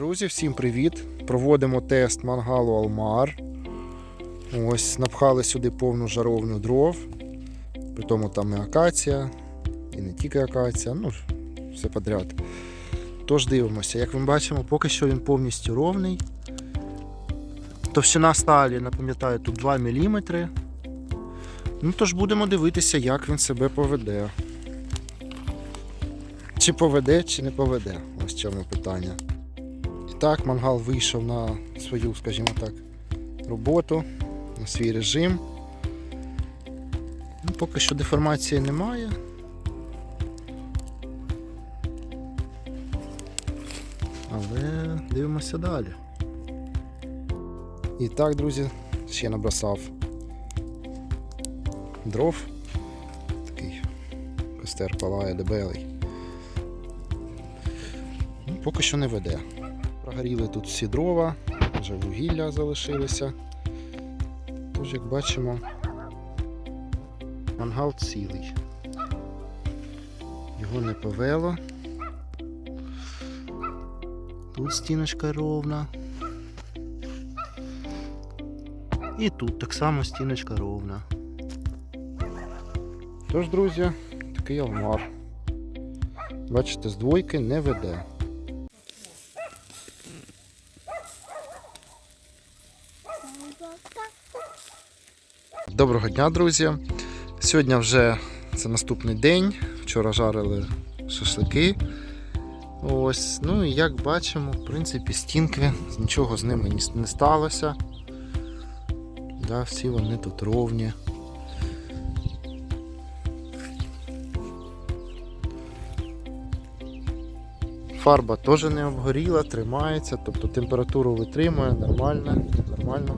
Друзі, всім привіт! Проводимо тест мангалу Алмар. Ось, напхали сюди повну жаровню дров. При тому там і акація, і не тільки акація, ну, все подряд. Тож дивимося, як ми бачимо, поки що він повністю ровний. Товщина сталі, напам'ятаю, тут 2 мм. Ну, тож будемо дивитися, як він себе поведе. Чи поведе, чи не поведе. Ось в чому питання. Так, мангал вийшов на свою, скажімо так, роботу, на свій режим. Ну, поки що деформації немає. Але дивимося далі. І так, друзі, ще набросав дров. Такий костер палає дебелий. Ну, поки що не веде. Прогоріли тут всі дрова, вже вугілля залишилося. Тож, як бачимо, мангал цілий. Його не повело. Тут стіночка ровна. І тут так само стіночка ровна. Тож, друзі, такий алмар. Бачите, з двойки не веде. Доброго дня, друзі. Сьогодні вже це наступний день. Вчора жарили шашлики. Ось, ну і як бачимо, в принципі, стінки, нічого з ними не сталося. Да, всі вони тут ровні. Фарба теж не обгоріла, тримається, тобто температуру витримує, нормально, нормально.